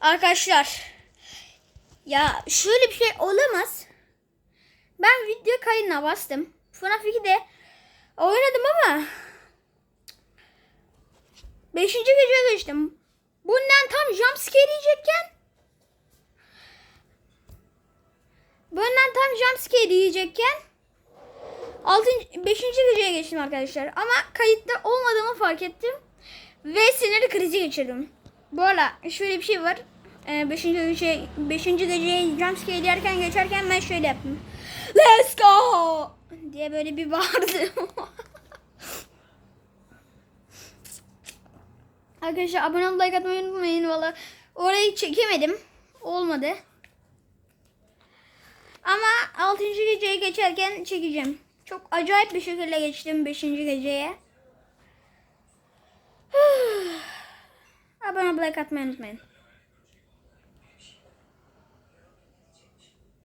Arkadaşlar. Ya şöyle bir şey olamaz. Ben video kaydına bastım. FNAF 2'de oynadım ama 5. geceye geçtim. Bundan tam jumpscare yiyecekken Bundan tam jumpscare yiyecekken 6. 5. geceye geçtim arkadaşlar. Ama kayıtta olmadığımı fark ettim. Ve sinirli krizi geçirdim. Bu arada şöyle bir şey var. 5. gece 5. geceye jumpscare yerken geçerken ben şöyle yaptım. Let's go diye böyle bir bağırdım. Arkadaşlar abone olup like atmayı unutmayın. Valla orayı çekemedim. Olmadı. Ama 6. geceye geçerken çekeceğim. Çok acayip bir şekilde geçtim 5. geceye. Abone olup like atmayı unutmayın.